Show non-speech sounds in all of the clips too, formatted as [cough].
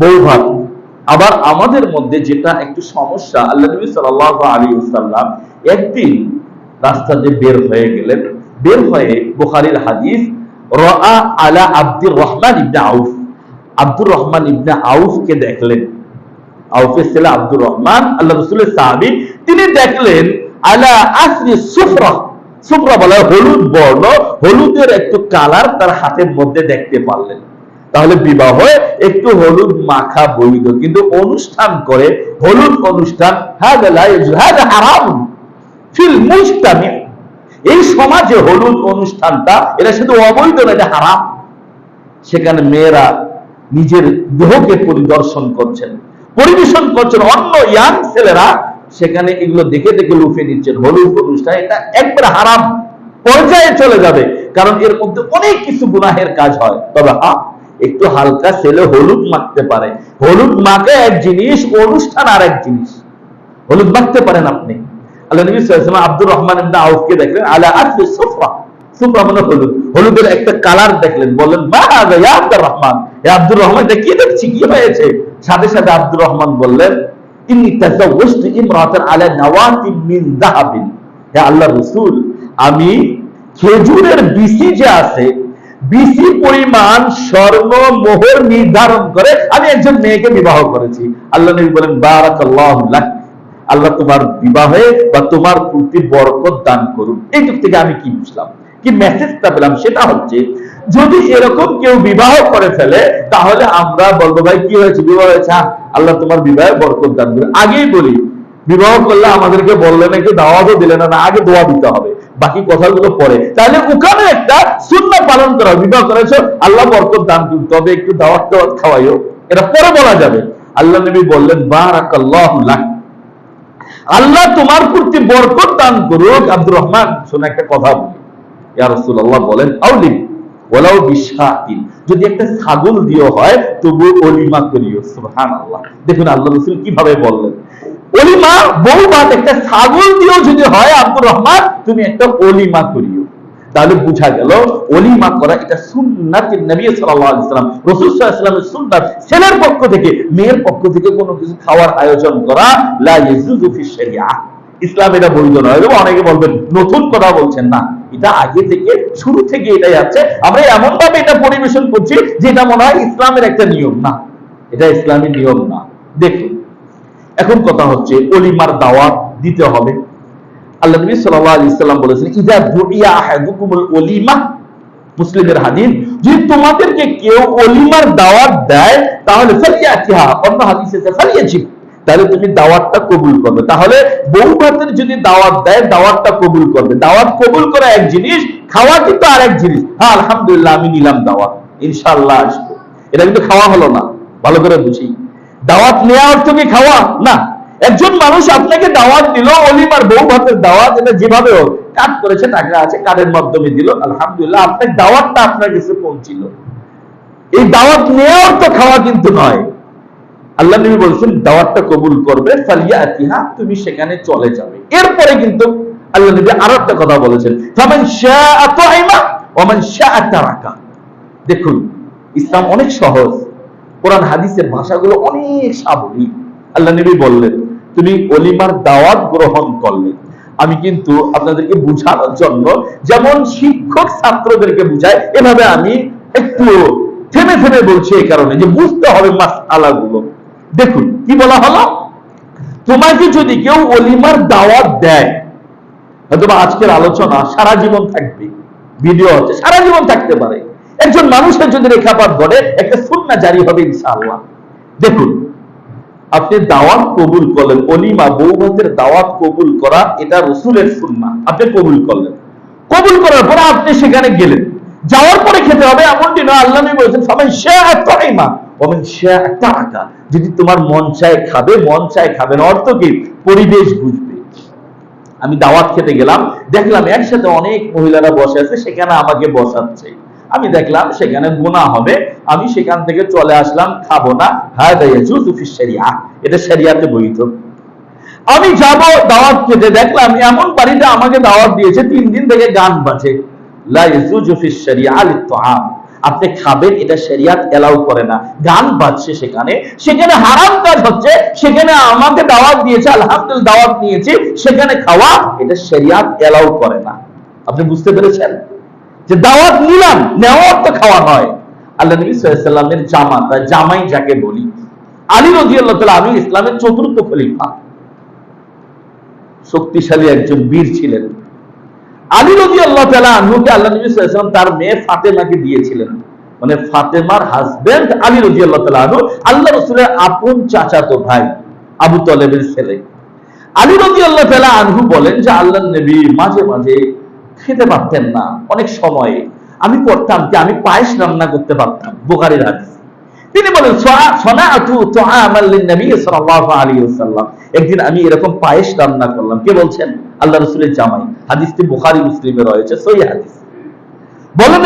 বউ ভাত আবার আমাদের মধ্যে যেটা একটু সমস্যা, আল্লাহ নবী সাল্লাল্লাহু আলাইহি ওয়াসাল্লাম একদিন রাস্তাতে বের হয়ে গেলেন। বের হয়ে বুখারীর হাদিস আলা আব্দুর রহমান ইবনে আউফ। আব্দুর রহমান ইবনে আউফকে দেখলেন। আউফের ছেলে আব্দুর রহমান, আল্লাহ রসুলের সাহাবি, তিনি দেখলেন, আলা আসরি সুফরা। সুফরা হলুদ বর্ণ, হলুদের একটু কালার তার হাতের মধ্যে দেখতে পারলেন। তাহলে বিবাহে একটু হলুদ মাখা বৈধ। কিন্তু অনুষ্ঠান করে হলুদ অনুষ্ঠান এই সমাজে হলুদ অনুষ্ঠানটা, এটা শুধু অবৈধ না, এটা হারাম। সেখানে মেয়েরা নিজের দেহকে পরিদর্শন করছেন, পরিবেশন করছেন। অন্য ইয়াং ছেলেরা সেখানে এগুলো দেখে দেখে লুফে নিচ্ছেন হলুদ অনুষ্ঠান, এটা একবার হারাম। পর্যায়ে চলে যাবে, কারণ এর মধ্যে অনেক কিছু গুনাহের কাজ হয়। তবে হ্যাঁ একটু হালকা ছেলে হলুদ মাখতে পারে। হলুদ মাখে এক জিনিস, অনুষ্ঠান আর এক জিনিস। হলুদ মাখতে পারেন আপনি। আল্লাহ আব্দুর রহমান আউফকে দেখলেন, আলা মানে হলুদ। হলুদের একটা কালার দেখলেন, বললেন মা আব্দুর রহমান। আব্দুর রহমান কি দেখছি, কি হয়েছে? সাথে সাথে আব্দুর রহমান বললেন আলা নাওয়াতিন মিন যাহাবিন হে আল্লাহর রাসূল, আমি খেজুরের বিসি যে আছে বিসি পরিমাণ স্বর্ণ মোহর নির্ধারণ করে আমি একজন মেয়েকে বিবাহ করেছি। আল্লাহ নবী বলেন, বারাকাল্লাহু আল্লাহ তোমার বিবাহে বা তোমার প্রতি বরকত দান করুন। এইটুক থেকে আমি কি বুঝলাম? কি মেসেজটা পেলাম সেটা হচ্ছে, যদি এরকম কেউ বিবাহ করে ফেলে, তাহলে আমরা বলব, ভাই, কি হয়েছে? বিবাহ হয়েছে? আল্লাহ তোমার বিবাহে বরকত দান করুন। আগেই বলি, বিবাহ করলে আমাদেরকে বললেন, একটু দাওয়াতও দিলেন না, আগে দোয়া দিতে হবে। বাকি কথাগুলো পরে তাহলে ওখানে একটা শূন্য পালন করা। বিবাহ করেছ আল্লাহ বরকত দান করুন। তবে একটু দাওয়াত টাওয়াত খাওয়াইও। এটা পরে বলা যাবে। আল্লাহ নবী বললেন আল্লাহ তোমার প্রতি বরকত দান করুক। আব্দুর রহমান, শোনা একটা কথা বলি। ইয়া রাসূলুল্লাহ বলেন আউলিম ওয়ালাউ বিশাতিন। যদি একটা ছাগল দিও হয় তবু অলিমা করিও। সুবহানাল্লাহ। দেখুন, আল্লাহ রাসূল কীভাবে বললেন। অলিমা বউ ভাত একটা ছাগল দিও যদি হয় আব্দুর রহমান, তুমি একটা অলিমা করিও। তাহলে বোঝা গেল অলিমা করা এটা সুন্নাত নবী সাল্লাল্লাহু আলাইহি সাল্লাম। সুন্নাত, ছেলের পক্ষ থেকে, মেয়ের পক্ষ থেকে কোনো কিছু খাওয়ার আয়োজন করা ইসলাম এটা বৈধ নয় এবং অনেকে বলবেন, নতুন কথা বলছেন না। এটা আগে থেকে, শুরু থেকে এটাই আছে। আমরা এমন ভাবে এটা পরিবেশন করছি যে এটা মনে হয় ইসলামের একটা নিয়ম না। এটা ইসলামের নিয়ম না। দেখুন এখন কথা হচ্ছে অলিমার দাওয়াত দিতে হবে। আল্লাহ নবী বলেছেন দুইয়া ওলিমা মুসলিমের যদি তোমাদেরকে কেউ অলিমার দাওয়াত দেয়, তাহলে অন্য হাদিসে আছে, ফালিয়াজিব তাহলে তুমি দাওয়াতটা কবুল করবে। তাহলে যদি দাওয়াত দেয়, দাওয়াতটা কবুল করবে। দাওয়াত কবুল করা এক জিনিস, খাওয়া কিন্তু আরেক জিনিস। হ্যাঁ আলহামদুলিল্লাহ, আমি নিলাম দাওয়াত। ইনশাল্লাহ আসব। এটা কিন্তু খাওয়া হলো না। ভালো করে বুঝি। দাওয়াত নেওয়া অর্থ কি খাওয়া? না। একজন মানুষ আপনাকে দাওয়াত দিল অলিমার বউ ভাতের দাওয়াত, এটা যেভাবে হোক কাজ করেছে, টাকা আছে কার্ডের মাধ্যমে দিল, আলহামদুলিল্লাহ, আপনার দাওয়াতটা আপনার কাছে পৌঁছিল। এই দাওয়াত নেওয়া অর্থ খাওয়া কিন্তু নয়। আল্লাহ নবী বলছেন, দাওয়াতটা কবুল করবে ফালিয়া আতিহা তুমি সেখানে চলে যাবে। এরপরে কিন্তু আল্লাহ নবী আরও একটা কথা বলেছেন দেখুন, ইসলাম অনেক সহজ। কোরআন, হাদিসের ভাষাগুলো অনেক সাবলীল আল্লাহ নবী বললেন, তুমি অলিমার দাওয়াত গ্রহণ করলে। আমি কিন্তু আপনাদেরকে বুঝানোর জন্য যেমন শিক্ষক ছাত্রদেরকে বুঝায় এভাবে আমি একটু থেমে থেমে বলছি এই কারণে যে বুঝতে হবে মাস আলাগুলো দেখুন, কি বলা হলো? তোমাকে যদি কেউ অলিমার দাওয়াত দেয় হয়তো আজকের আলোচনা সারা জীবন থাকবে, ভিডিও হচ্ছে সারা জীবন থাকতে পারে। একজন মানুষের যদি রেখাপাত ঘটে একটা সুন্না জারি হবে ইনশাআল্লাহ। দেখুন, আপনি দাওয়াত কবুল করলেন, অলিমা বৌভাতের দাওয়াত কবুল করা, এটা রসুলের সুন্না আপনি কবুল করলেন। কবুল করার পরে আপনি সেখানে গেলেন। যাওয়ার পরে খেতে হবে, এমনটি নয়, আল্লাহ নবী বলেছেন সবাই সে ওমেন টাকা যদি তোমার মন চায় খাবে, মন চায় খাবে না অর্থ কি? পরিবেশ বুঝবে। আমি দাওয়াত খেতে গেলাম, দেখলাম একসাথে অনেক মহিলারা বসে আছে, সেখানে আমাকে বসাচ্ছে। আমি দেখলাম সেখানে গুনাহ হবে। আমি সেখান থেকে চলে আসলাম, খাব না। হ্যাঁ শরিয়া। এটা শরিয়াতে বৈধ আমি যাব, দাওয়াত খেতে দেখলাম এমন বাড়িতে আমাকে দাওয়াত দিয়েছে, তিন দিন থেকে গান বাজে। আপনি খাবেন, এটা শরিয়াত এলাউ করে না। গান বাজছে সেখানে। সেখানে হারাম কাজ হচ্ছে। সেখানে আমাকে দাওয়াত দিয়েছে, আলহামদুলিল্লাহ, দাওয়াত নিয়েছি। সেখানে খাওয়া, এটা শরিয়াত এলাউ করে না। আপনি বুঝতে পেরেছেন? যে দাওয়াত নিলাম নেওয়া অর্থ খাওয়া নয় আল্লাহ নবী সাল্লামের জামা, তার জামাই যাকে বলি, আলী রদি আল্লাহ তালা আমি ইসলামের চতুর্থ খলিফা। শক্তিশালী একজন বীর ছিলেন। আলী রদি আল্লাহ তালা আনহুকে আল্লাহ নবী সাল্লাম তার মেয়ে ফাতেমাকে দিয়েছিলেন। মানে ফাতেমার হাজবেন্ড আলী রদি আল্লাহ তালা আনহু, আল্লাহ রসুলের আপন চাচাতো ভাই আবু তলেবের ছেলে। আলী রদি আল্লাহ তালা আনহু বলেন যে, আল্লাহ নবী, মাঝে মাঝে খেতে পারতেন না। অনেক সময়ে আমি করতাম কি, আমি পায়েস রান্না করতে পারতাম, বোকারির হাদিস তিনি বলেন একদিন আমি এরকম পায়েস রান্না করলাম। কে বলছেন? আল্লাহ রাসূলের জামাই। হাদিসটি বুখারী, মুসলিমে রয়েছে, সহিহ হাদিস। বলেন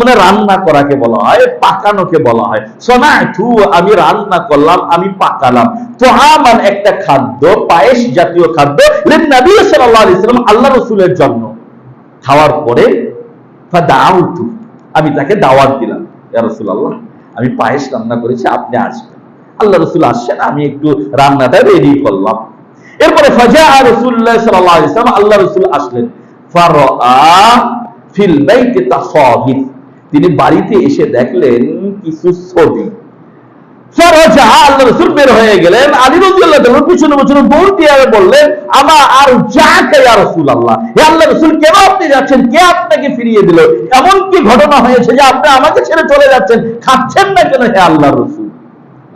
মানে রান্না করাকে বলা হয়, পাকানোকে বলা হয়। আমি রান্না করলাম, আমি পাকালাম। তুআমান একটা খাদ্য, পায়েস জাতীয় খাদ্য আলাইহি ওয়াসাল্লাম, আল্লাহ রাসূলের জন্য। খাওয়ার পরে আমি তাকে দাওয়াত দিলাম, ইয়া রাসূলুল্লাহ, আমি পায়েস রান্না করেছি, আপনি আসবেন। আল্লাহ রসুল আসছেন, আমি একটু রান্নাটা রেডি করলাম। এরপরে রসুল্লাহ আল্লাহ রসুল আসলেন। তিনি বাড়িতে এসে দেখলেন কিছু ছবি। ফারাজা আল্লাহ রাসূল বের হয়ে গেলেন। আলী পিছনে পিছনে দৌড় দিয়ে বললেন, আমা আর যাকে ইয়া রাসূলুল্লাহ? হে আল্লাহ রাসূল, কেন আপনি যাচ্ছেন? কে আপনাকে ফিরিয়ে দিল? এমন কি ঘটনা হয়েছে যে আপনি আমাকে ছেড়ে চলে যাচ্ছেন? খাচ্ছেন না কেন হে আল্লাহ রাসূল?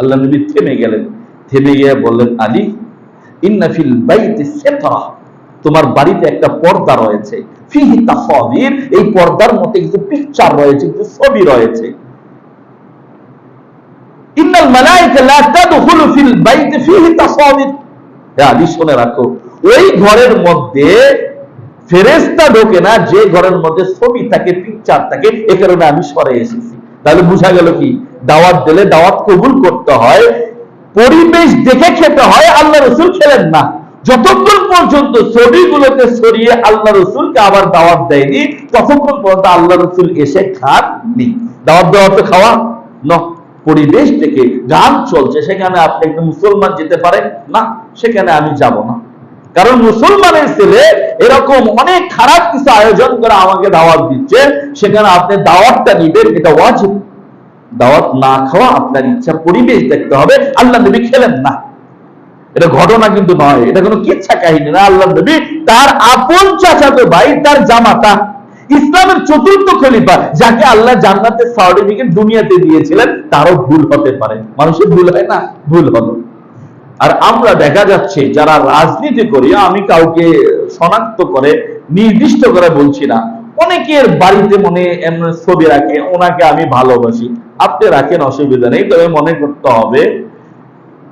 আল্লাহ নবী থেমে গেলেন। থেমে গিয়ে বললেন, আলী, ইন্না ফিল বাইতি তোমার বাড়িতে একটা পর্দা রয়েছে। ফিহি এই পর্দার মধ্যে কিছু পিকচার রয়েছে, কিছু ছবি রয়েছে। ইন্নাল ফিল ফিহি আদি শুনে রাখো। ওই ঘরের মধ্যে ফেরেশতা ঢোকে না, যে ঘরের মধ্যে ছবি থাকে পিকচার থাকে, এ কারণে আমি সরে এসেছি। তাহলে গেল কি? দাওয়াত দিলে দাওয়াত কবুল করতে হয়, পরিবেশ দেখে খেতে হয়, আল্লাহ রসুল খেলেন না। যতক্ষণ পর্যন্ত ছবিগুলোকে সরিয়ে আল্লাহ রসুলকে আবার দাওয়াত দেয়নি, ততক্ষণ পর্যন্ত আল্লাহ রসুল এসে খাননি। দাওয়াত দেওয়া তো খাওয়া? ন। পরিবেশ দেখে গান চলছে, সেখানে আপনি একটা মুসলমান যেতে পারেন, না, সেখানে আমি যাব না। কারণ মুসলমানের ছেলে এরকম অনেক খারাপ কিছু আয়োজন করে আমাকে দাওয়াত দিচ্ছে, সেখানে আপনি দাওয়াতটা নিবেন, এটা ওয়াজিব। দাওয়াত না খাওয়া আপনার ইচ্ছা, পরিবেশ দেখতে হবে, আল্লাহ নবী খেলেন না। এটা ঘটনা কিন্তু নয়, এটা কোনো কিচ্ছা কাহিনী না, আল্লাহ নবী তার আপন চাচাতো ভাই, তার জামাতা ইসলামের চতুর্থ খলিফা যাকে আল্লাহ জান্নাতের সার্টিফিকেট দুনিয়াতে দিয়েছিলেন, তারও ভুল হতে পারে। মানুষের ভুল হয় না? ভুল হলো আর আমরা দেখা যাচ্ছে, যারা রাজনীতি করি, আমি কাউকে শনাক্ত করে, নির্দিষ্ট করে বলছি না। অনেকের বাড়িতে মনে ছবি রাখে, ওনাকে আমি ভালোবাসি। আপনি রাখেন, অসুবিধা নেই, তবে মনে করতে হবে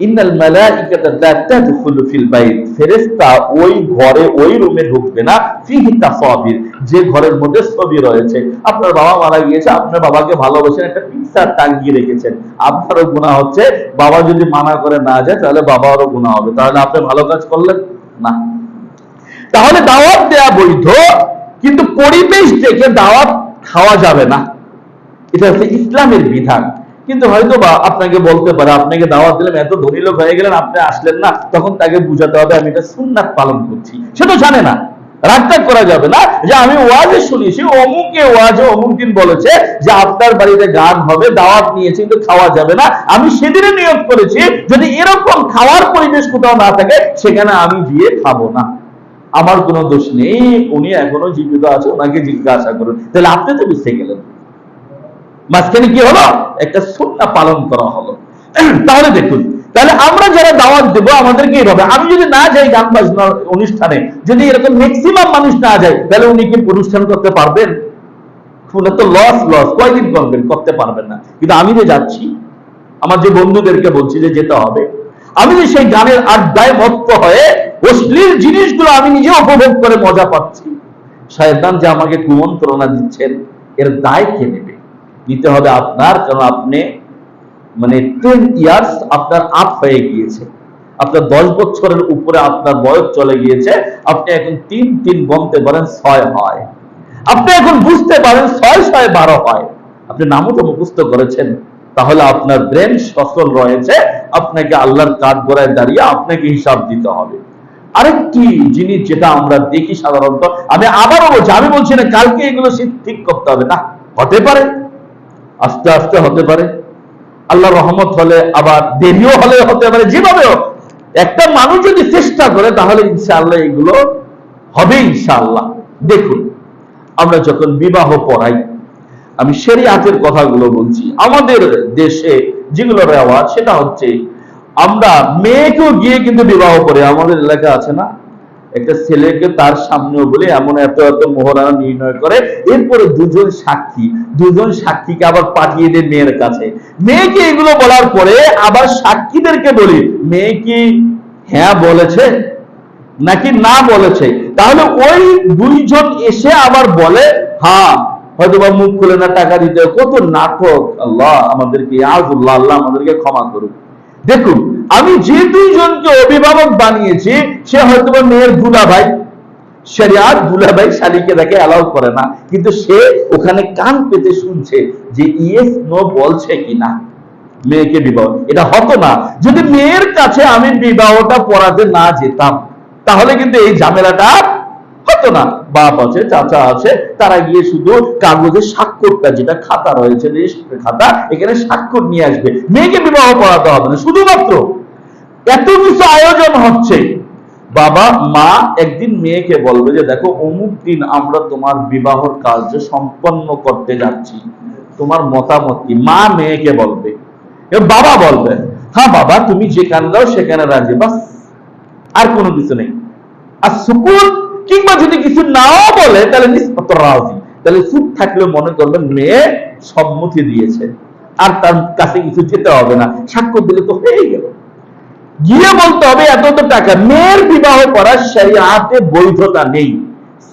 ইন্নাল মালাইকাতা লা তাদখুলু ফিল বাইত। ফেরেশতা ওই ঘরে, ওই রুমে ঢুকবে না। ফিহি তাসাবির যে ঘরের মধ্যে ছবি রয়েছে। আপনার বাবা মারা গিয়েছে, আপনার বাবাকে ভালোবাসেন একটা রেখেছেন। আপনারও গুনাহ হচ্ছে, বাবা যদি মানা করে না যায়, তাহলে বাবারও গুনাহ হবে। তাহলে আপনি ভালো কাজ করলেন? না। তাহলে দাওয়াত দেয়া বৈধ, কিন্তু পরিবেশ দেখে দাওয়াত খাওয়া যাবে না। এটা হচ্ছে ইসলামের বিধান। কিন্তু হয়তো বা আপনাকে বলতে পারে, আপনাকে দাওয়াত দিলাম, এত ধনী লোক হয়ে গেলেন, আপনি আসলেন না, তখন তাকে বুঝাতে হবে, আমি এটা সুন্নাত পালন করছি। সে তো জানে না রাগটাগ করা যাবে না, যে আমি ওয়াজে শুনেছি, অমুকে ওয়াজে অমুক দিন বলেছে যে আপনার বাড়িতে গান হবে, দাওয়াত নিয়েছে, কিন্তু খাওয়া যাবে না। আমি সেদিনে নিয়োগ করেছি, যদি এরকম খাওয়ার পরিবেশ কোথাও না থাকে, সেখানে আমি গিয়ে খাব না। আমার কোনো দোষ নেই, উনি এখনও জীবিত আছে, ওনাকে জিজ্ঞাসা করুন। তাহলে আপনি তো বুঝতে গেলেন। মাঝখানে কি হলো? একটা সুন্না পালন করা হলো। [clears throat] তাহলে দেখুন, তাহলে আমরা যারা দাওয়াত দেব, আমাদেরকে এইভাবে আমি যদি না যাই গান বাজনার অনুষ্ঠানে, যদি এরকম ম্যাক্সিমাম মানুষ না যায়, তাহলে উনি কি অনুষ্ঠান করতে পারবেন? শুনে তো লস লস কয়দিন করবেন? করতে পারবেন না। কিন্তু আমি যে যাচ্ছি, আমার যে বন্ধুদেরকে বলছি যে যেতে হবে, আমি যে সেই গানের আড্ডায় মত্ত হয়ে অশ্লীল জিনিসগুলো আমি নিজে উপভোগ করে মজা পাচ্ছি, শয়তান যে আমাকে কুমন্ত্রণা দিচ্ছেন, এর দায় কে নেবে? নিতে হবে আপনার, কারণ আপনি মানে টেন ইয়ার্স আপনার আপ হয়ে গিয়েছে। আপনার দশ বছরের উপরে আপনার বয়স চলে গিয়েছে। আপনি এখন তিন তিন গমতে পারেন ছয় হয়। আপনি এখন বুঝতে পারেন ছয় ছয়, বারো হয়। আপনি নামও তো মুখস্থ করেছেন। তাহলে আপনার ব্রেন সচল রয়েছে। আপনাকে আল্লাহর কাঠ গড়ায় দাঁড়িয়ে আপনাকে হিসাব দিতে হবে। আরেকটি জিনিস যেটা আমরা দেখি সাধারণত, আমি আবারও বলছি, আমি বলছি না, কালকে এগুলো ঠিক করতে হবে। না, হতে পারে। আস্তে আস্তে হতে পারে। আল্লাহ রহমত হলে, আবার দেরিও হলে হতে পারে, যেভাবে একটা মানুষ যদি চেষ্টা করে, তাহলে ইনশাআল্লাহ এগুলো হবে ইনশাআল্লাহ। দেখুন, আমরা যখন বিবাহ পড়াই আমি শরিয়াতের কথাগুলো বলছি। আমাদের দেশে যেগুলো রেওয়াজ, সেটা হচ্ছে আমরা মেয়েকেও গিয়ে কিন্তু বিবাহ করে। আমাদের এলাকা আছে না? একটা ছেলেকে তার সামনেও বলে, এমন এত এত মোহরানা নির্ণয় করে। এরপরে দুজন সাক্ষী, দুজন সাক্ষীকে আবার পাঠিয়ে দেয় মেয়ের কাছে। মেয়েকে এগুলো বলার পরে আবার সাক্ষীদেরকে বলি, মেয়ে কি হ্যাঁ বলেছে নাকি না বলেছে? তাহলে ওই দুইজন এসে আবার বলে হ্যাঁ হয়তো বা মুখ খুলে না, টাকা দিতে কত নাটক, আল্লাহ, আমাদেরকে আজুল্লাহ আল্লাহ আমাদেরকে ক্ষমা করুক। দেখুন, আমি যে দুইজনকে অভিভাবক বানিয়েছি, সে হয়তো বা মেয়ের দুলা ভাই শরিয়াত দুলা ভাই শালিকে তাকে অ্যালাউ করে না। কিন্তু সে ওখানে কান পেতে শুনছে যে ইয়েস, নো বলছে কিনা। মেয়েকে বিবাহ। এটা হতো না। যদি মেয়ের কাছে আমি বিবাহটা পড়াতে না যেতাম, তাহলে কিন্তু এই ঝামেলাটা হতো না, বাপ আছে, চাচা আছে, তারা গিয়ে শুধু কাগজের স্বাক্ষরটা, যেটা খাতা রয়েছে খাতা, এখানে স্বাক্ষর নিয়ে আসবে। মেয়েকে বিবাহ পড়াতে হবে না, শুধুমাত্র এত কিছু আয়োজন হচ্ছে। বাবা, মা একদিন মেয়েকে বলবে যে, দেখো, অমুক দিন আমরা তোমার বিবাহর কার্য সম্পন্ন করতে যাচ্ছি। তোমার মতামত কি? মা মেয়েকে বলবে। বাবা বলবে হ্যাঁ বাবা, তুমি যেখানে দাও সেখানে রাজি, বাস। আর কোনো কিছু নেই। আর সুকুন কিংবা যদি কিছু নাও বলে, তাহলে রাজি। তাহলে চুপ থাকলে মনে করবেন মেয়ে সম্মতি দিয়েছে। আর তার কাছে কিছু যেতে হবে না। স্বাক্ষর দিলে তো হয়ে গেল। গিয়ে বলতে হবে, এত তো টাকা। মেয়ের বিবাহ করার শরিয়াতে বৈধতা নেই।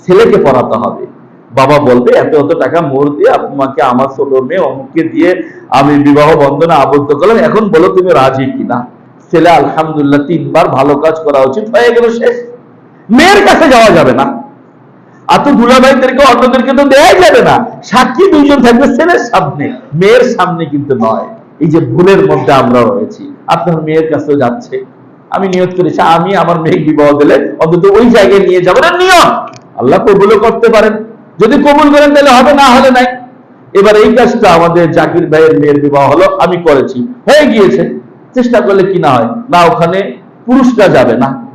ছেলেকে পড়াতে হবে। বাবা বলবে, এত এত টাকা মোর দিয়ে আপনাকে, আমার ছোট মেয়ে অমুককে দিয়ে আমি বিবাহ বন্ধনে আবদ্ধ করলাম। এখন বলো তুমি রাজি কিনা? ছেলে, আলহামদুলিল্লাহ, তিনবার ভালো কাজ করা উচিত। হয়ে গেল শেষ। মেয়ের কাছে যাওয়া যাবে না। আর তো দুলাভাইদেরকে, অন্যদেরকে তো দেওয়া যাবে না। সাক্ষী দুইজন থাকবে ছেলের সামনে, মেয়ের সামনে কিন্তু নয়। এই যে ভুলের মধ্যে আমরা রয়েছি। আপনার মেয়ের কাছেও যাচ্ছে। আমি নিয়ত করেছি, আমি আমার মেয়ে বিবাহ দিলে অন্তত ওই জায়গায় নিয়ে যাব না, নিয়ম। আল্লাহ কবুলও করতে পারেন। যদি কবুল করেন তাহলে হবে না, হলে নাই। এবার এই কাজটা আমাদের জাকির ভাইয়ের মেয়ের বিবাহ হলো, আমি করেছি। হয়ে গিয়েছে। চেষ্টা করলে কি না হয়? না, ওখানে পুরুষরা যাবে না।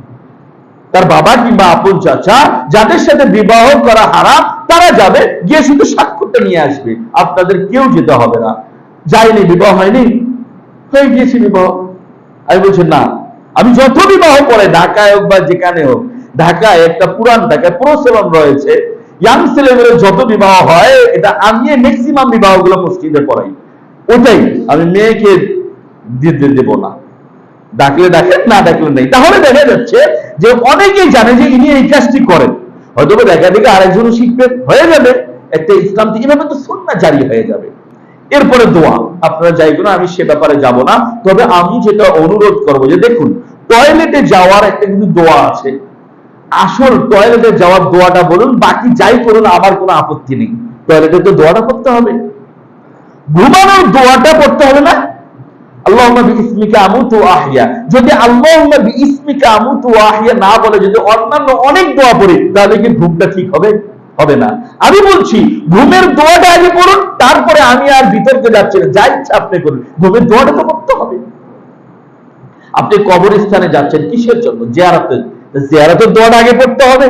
তার বাবা কিংবা আপন চাচা, যাদের সাথে বিবাহ করা হারাম, তারা যাবে, গিয়ে শুধু স্বাক্ষরটা নিয়ে আসবে। আপনাদের কেউ যেতে হবে না। যায়নি, বিবাহ হয়নি। হয়ে গিয়েছে বিবাহ। আমি বলছি, না। আমি যত বিবাহ করে, ঢাকায় হোক বা যেখানে হোক, ঢাকায় একটা পুরান ঢাকায় প্রসেবন রয়েছে। ইয়াং ছেলেমেয়ের যত বিবাহ হয়, এটা আমি ম্যাক্সিমাম বিবাহগুলো মসজিদে পড়াই। ওটাই আমি মেয়েকে দিতে দেব না। ডাকলে ডাকেন না ডাকলে নেই। তাহলে দেখা যাচ্ছে যে অনেকেই জানে যে ইনি এই কাজটি করেন। হয়তো দেখা দেখে আরেকজনও শিখবে হয়ে যাবে। একটা ইসলাম এভাবে তো সন্না জারি হয়ে যাবে। এরপরে দোয়া। আপনারা যাইবেন না আমি সে ব্যাপারে যাব না। তবে আমি যেটা অনুরোধ করব, যে দেখুন টয়লেটে যাওয়ার একটা কিন্তু দোয়া আছে। আসল টয়লেটে যাওয়ার দোয়াটা বলুন, বাকি যাই করুন, আমার কোনো আপত্তি নেই। টয়লেটে তো দোয়াটা করতে হবে। ঘুমানোর দোয়াটা পড়তে হবে না। আমি বলছি, ঘুমের দোয়াটা আগে পড়ুন, তারপরে আমি আর বিতর্কে যাচ্ছি না। যা ইচ্ছা আপনি করুন। ঘুমের দোয়াটা তো করতে হবে। আপনি কবরস্থানে যাচ্ছেন কিসের জন্য? জিয়ারতের। জিয়ারতের দোয়াটা আগে পড়তে হবে।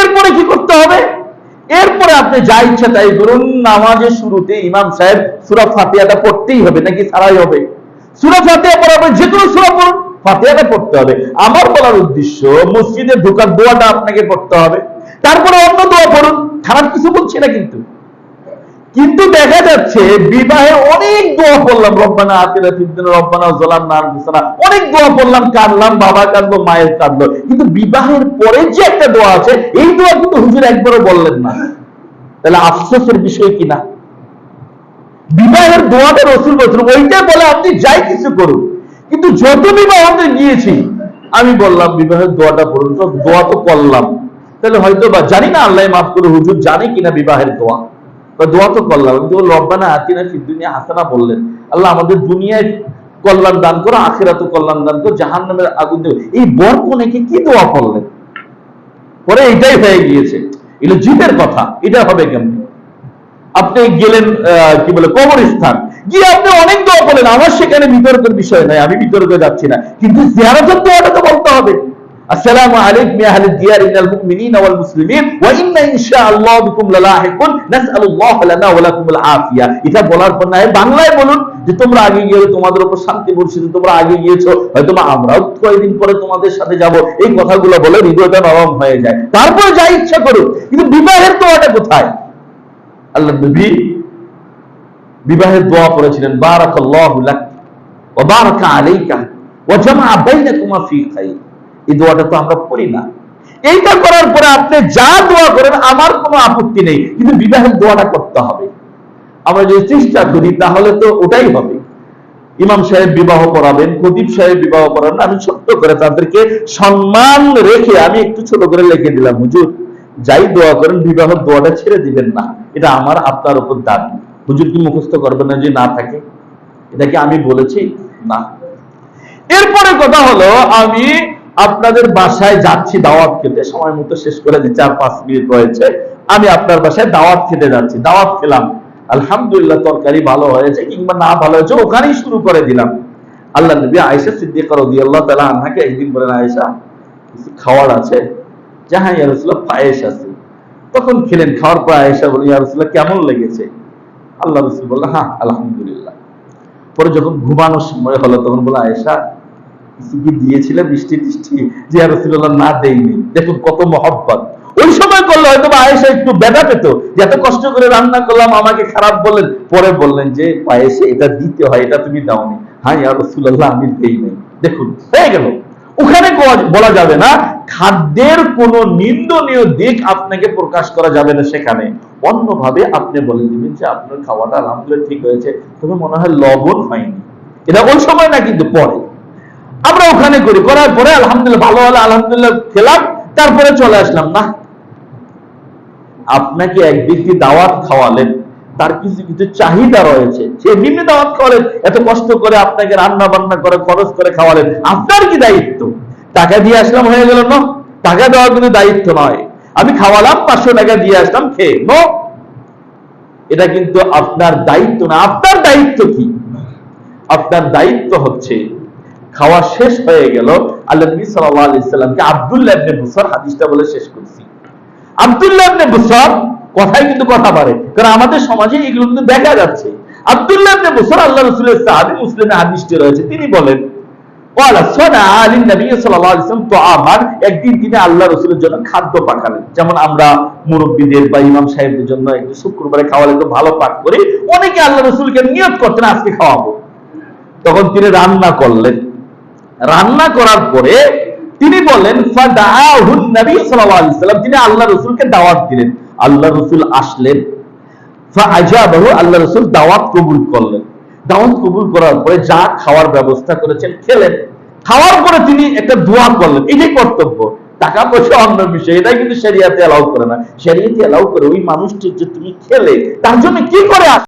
এরপরে কি করতে হবে? এরপরে আপনি যা ইচ্ছা তাই করুন। নামাজের শুরুতে ইমাম সাহেব সুরা ফাতিহাটা পড়তেই হবে, নাকি ছাড়াই হবে? সুরা ফাতিহা যে কোনো সুরা পড়ুন পড়তে হবে। আমার বলার উদ্দেশ্য, মসজিদে ঢোকার দোয়াটা আপনাকে পড়তে হবে। তারপরে অন্য দোয়া পড়ুন, খারাপ কিছু বলছি না কিন্তু। কিন্তু দেখা যাচ্ছে, বিবাহে অনেক দোয়া পড়লাম, রব্বানা আতিরা রব্বানা জলাম অনেক দোয়া পড়লাম, কাঁদলাম, বাবা কাঁদলো, মায়ের কাঁদলো। কিন্তু বিবাহের পরে যে একটা দোয়া আছে, এই দোয়া কিন্তু হুজুর একবারও বললেন না। তাহলে আফসোসের বিষয় কিনা বিবাহের দোয়াটা রসুল বলছেন ওইটা বলে আপনি যাই কিছু করুন। কিন্তু যত বিবাহ হতে গিয়েছি আমি বললাম বিবাহের দোয়াটা পড়ুন তো দোয়া তো করলাম। তাহলে হয়তো বা জানি না আল্লাহ মাফ করে হুজুর জানে কিনা বিবাহের দোয়া। বা দোয়া তো করলাম। আমি তো বললাম, রব্বানা আতিনা ফিদ দুনিয়া হাসানা বললেন। আল্লাহ আমাদের দুনিয়ায় কল্যাণ দান করো আখিরাত কল্যাণ দান করো জাহান্নামের আগুন দেবে। এই বর কোনেকে কি দোয়া করলেন? পরে এটাই হয়ে গিয়েছে। এটা জিতের কথা এটা হবে কেমন? আপনি গেলেন কি বলে, কবরস্থান। গিয়ে আপনি অনেক দোয়া করলেন। আমার সেখানে বিতর্কের বিষয় নাই, আমি বিতর্কে যাচ্ছি না। কিন্তু জিয়ারতের দোয়াটা তো বলতে হবে। আসসালামু আলাইকুম ইয়া আহলাদ দিয়ার ইনাল ওয়াল মুসলিমিন, ওয়া ইন্না ইনশাআল্লাহ বিকুম লালাহিকুন, নাসআলুল্লাহ লানা ওয়া আফিয়া। এটা বলার পর না বাংলায় বলুন যে তোমরা আগে গিয়ে তোমাদের উপর শান্তি বর্ষিত, তোমরা আগে গিয়েছো হয়তো আমরাও কয়েকদিন পরে তোমাদের সাথে যাব। এই কথাগুলো বলে হৃদয়টা নরম হয়ে যায়। তারপরে যা ইচ্ছা করুক। কিন্তু বিবাহের দোয়াটা কোথায়? আল্লাহ নবী বিবাহের দোয়া করেছিলেন আলাইকা জামা ফি এই দোয়াটা তো আমরা না। এইটা করার পরে আপনি যা দোয়া করেন, আমার কোনো আপত্তি নেই, কিন্তু বিবাহের দোয়াটা করতে হবে। আমরা যদি চেষ্টা করি, তাহলে তো ওটাই হবে। ইমাম সাহেব বিবাহ করাবেন, খতিব সাহেব বিবাহ করাবেন, আমি ছোট্ট করে তাদেরকে সম্মান রেখে আমি একটু ছোট করে লিখে দিলাম, হুজুর। যাই দোয়া করেন, বিবাহ দোয়াটা ছেড়ে দিবেন না। এটা আমার, আপনার উপর দাবি হুজুর কি মুখস্থ করবেন না যে না থাকে? এটা কি আমি বলেছি? না। এরপরে কথা হলো, আমি আপনাদের বাসায় যাচ্ছি, দাওয়াত খেতে। সময় মতো শেষ করে যে চার পাঁচ মিনিট রয়েছে। আমি আপনার বাসায় দাওয়াত খেতে যাচ্ছি। দাওয়াত খেলাম। আলহামদুলিল্লাহ, তরকারি ভালো হয়েছে কিংবা না ভালো হয়েছে, ওখানেই শুরু করে দিলাম। আল্লাহ নবী আয়েশা সিদ্দিকা রাদিয়াল্লাহু তাআলা আনহাকে একদিন বলেন, আয়েশা খাওয়ার আছে? যে হ্যাঁ ইয়া পায়েস আছে। তখন খেলেন, খাওয়ার পর আয়েশা বলেন ইয়া রাসূলুল্লাহ, কেমন লেগেছে? আল্লাহ রাসূল বললেন হ্যাঁ আলহামদুলিল্লাহ। পরে যখন ঘুমানোর সময় হলো, তখন বলে আয়েশা কি দিয়েছিলে টিষ্টি? যে না দেয়নি। দেখুন কত মহব্বত। ওই সময় করলে হয়তো বা আয়েশা একটু ব্যথা পেত। এত কষ্ট করে রান্না করলাম, আমাকে খারাপ বললেন। পরে বললেন যে পায়েসে এটা দিতে হয়, এটা তুমি দাওনি। হ্যাঁ ইয়া আমি দেই নাই। দেখুন, হয়ে গেল। ওখানে বলা যাবে না, খাদ্যের কোনো নিন্দনীয় দিক আপনাকে প্রকাশ করা যাবে না সেখানে। অন্যভাবে আপনি বলে দিবেন যে আপনার খাওয়াটা আলহামদুলিল্লাহ ঠিক হয়েছে, তবে মনে হয় লবণ হয়নি। এটা ওই সময় না, কিন্তু পরে। আমরা ওখানে করি, করার পরে আলহামদুলিল্লাহ ভালো হলো, আলহামদুলিল্লাহ খেলাম, তারপরে চলে আসলাম। না, আপনাকে এক ব্যক্তি দাওয়াত খাওয়ালেন। তার কিছু কিছু চাহিদা রয়েছে। সে এমনি দাওয়াত খাওয়ালেন এত কষ্ট করে আপনাকে রান্না বান্না করে, খরচ করে খাওয়ালেন। আপনার কি দায়িত্ব? টাকা দিয়ে আসলাম হয়ে গেল না? টাকা দেওয়ার কোনো দায়িত্ব নয়। আমি খাওয়ালাম, পাঁচশো টাকা দিয়ে আসলাম, খেয়ে নো। এটা কিন্তু আপনার দায়িত্ব না। আপনার দায়িত্ব কি? আপনার দায়িত্ব হচ্ছে, খাওয়া শেষ হয়ে গেল। আল্লাহ নবী সাল্লাল্লাহু আলাইহি আব্দুল্লাহ হাদিসটা বলে শেষ করছি। আব্দুল্লাহ কথাই কিন্তু কথা পারে কারণ আমাদের সমাজে এগুলো কিন্তু দেখা যাচ্ছে। আব্দুল্লাহ আল্লাহ রয়েছে। তিনি বলেন ওয়ালা আলী নবী একদিন তিনি আল্লাহ রাসূলের জন্য খাদ্য যেমন আমরা মুরব্বিদের বা ইমাম সাহেবদের জন্য একটু শুক্রবারে খাওয়ালে একটু ভালো পাক করি, অনেকে আল্লাহ রাসূলকে নিয়ত করতেন, আজকে খাওয়াবো। তখন তিনি রান্না করলেন। রান্না করার পরে তিনি বলেন ফাদাআহুন নবী তিনি আল্লাহ রাসূলকে দাওয়াত দিলেন। আল্লাহ রসুল আসলেন। আল্লাহ রসুল দাওয়াত কবুল করলেন। দাওয়াত কবুল করার পরে যা খাওয়ার ব্যবস্থা করেছেন, খেলেন। খাওয়ার পরে তিনি একটা দোয়া করলেন। এটাই কর্তব্য। টাকা পয়সা অন্য বিষয়, এটাই কিন্তু সেরিয়াতে অ্যালাউ করে না। সেরিয়াতে অ্যালাউ করে ওই মানুষটি যে তুমি খেলে, তার জন্য কি করে